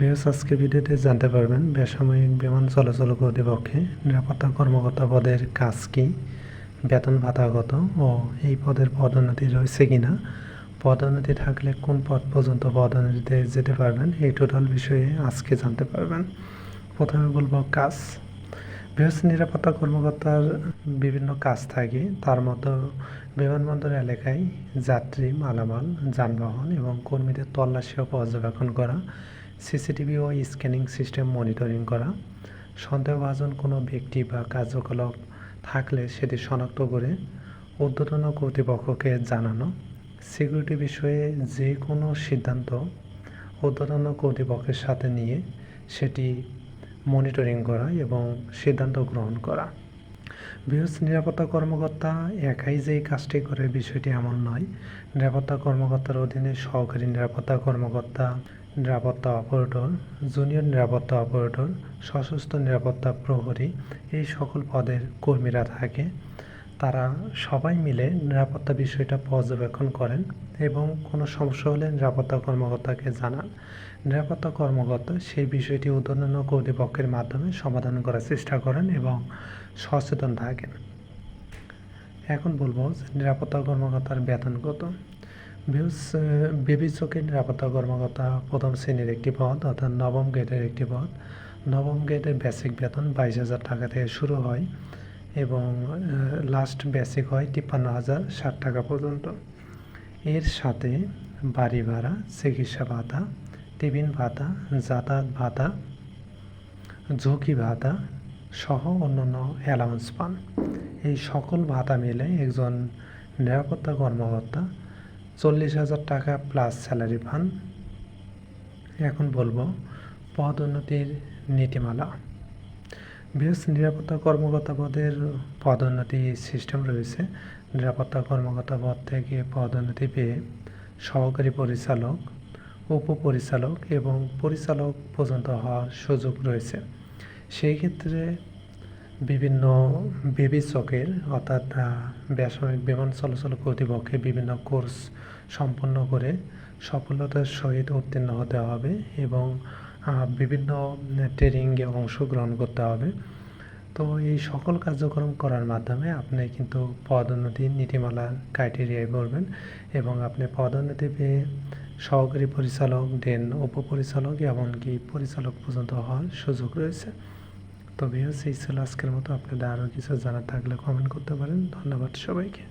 বেশ আজকে ভিডিওতে জানতে পারবেন বেসামরিক বিমান চলাচল কর্তৃপক্ষে নিরাপত্তা কর্মকর্তা পদের কাজ কী, বেতন ভাতাগত ও এই পদের পদোন্নতি রয়েছে কিনা পদোন্নতি থাকলে কোন পদ পর্যন্ত পদোন্নতিতে যেতে পারবেন এই টোটাল বিষয়ে আজকে জানতে পারবেন। প্রথমে বলব কাজ। বৃহস্প নিরাপত্তা কর্মকর্তার বিভিন্ন কাজ থাকে, তার মতো বিমানবন্দর এলাকায় যাত্রী, মালামাল, যানবাহন এবং কর্মীদের তল্লাশি ও পর্যবেক্ষণ করা সিসিটিভি ও স্ক্যানিং সিস্টেম মনিটরিং করা। সন্দেহভাজন কোনো ব্যক্তি বা কার্যকলাপ থাকলে সেটি শনাক্ত করে ঊর্ধ্বতন কর্তৃপক্ষকে জানানো। সিকিউরিটি বিষয়ে যে কোনো সিদ্ধান্ত ঊর্ধ্বতন কর্তৃপক্ষের সাথে নিয়ে সেটি মনিটরিং করা এবং সিদ্ধান্ত গ্রহণ করা। বৃহস্প নিরাপত্তা কর্মকর্তা একাই যেই কাজটি করে, বিষয়টি এমন নয়। নিরাপত্তা কর্মকর্তার অধীনে সহকারী নিরাপত্তা কর্মকর্তা নিরাপত্তা অপারেটর, জুনিয়র নিরাপত্তা অপারেটর, সশস্ত্র নিরাপত্তা প্রহরী, এই সকল পদের কর্মীরা থাকে। তারা সবাই মিলে নিরাপত্তা বিষয়টা পর্যবেক্ষণ করেন এবং কোনো সমস্যা হলে নিরাপত্তা কর্মকর্তাকে জানান। নিরাপত্তা কর্মকর্তা সেই বিষয়টি উদ্বোধন কর্তৃপক্ষের মাধ্যমে সমাধান করার চেষ্টা করেন এবং সচেতন থাকেন। এখন বলব নিরাপত্তা কর্মকর্তার বেতন কত? বিবেচকের নিরাপত্তা কর্মকর্তা প্রথম শ্রেণির একটি পদ অর্থাৎ নবম গ্রেডের একটি পদ নবম গ্রেডের বেসিক বেতন বাইশ হাজার টাকা থেকে শুরু হয় এবং লাস্ট বেসিক হয় তিপ্পান্ন হাজার ষাট টাকা পর্যন্ত। এর সাথে বাড়ি ভাড়া, চিকিৎসা ভাতা টিফিন ভাতা, যাতায়াত ভাতা, ঝুঁকি ভাতা সহ অন্যান্য অ্যালাউন্স পান। এই সকল ভাতা মিলে একজন নিরাপত্তা কর্মকর্তা চল্লিশ হাজার টাকা প্লাস স্যালারি পান এখন বলব পদোন্নতির নীতিমালা। বেশ নিরাপত্তা কর্মকর্তা পদের পদোন্নতি সিস্টেম রয়েছে। নিরাপত্তা কর্মকর্তা পদ থেকে পদোন্নতি পেয়ে সহকারী পরিচালক, উপপরিচালক এবং পরিচালক পর্যন্ত হওয়ার সুযোগ রয়েছে। সেই ক্ষেত্রে বিভিন্ন বিবেচকের অর্থাৎ বেসামরিক বিমান চলাচল কর্তৃপক্ষে বিভিন্ন কোর্স সম্পন্ন করে সফলতার সহিত উত্তীর্ণ হতে হবে এবং বিভিন্ন ট্রেনিংয়ে অংশগ্রহণ করতে হবে। তো এই সকল কার্যক্রম করার মাধ্যমে আপনি কিন্তু পদোন্নতির নীতিমালা ক্রাইটেরিয়ায় পড়বেন এবং আপনি পদোন্নতি পেয়ে সহকারী পরিচালক, দেন উপপরিচালক, এমনকি পরিচালক পর্যন্ত হওয়ার সুযোগ রয়েছে। তো ভিউস এই আজকের মতো। আপনাদের আরও কিছু জানার থাকলে কমেন্ট করতে পারেন। ধন্যবাদ সবাইকে।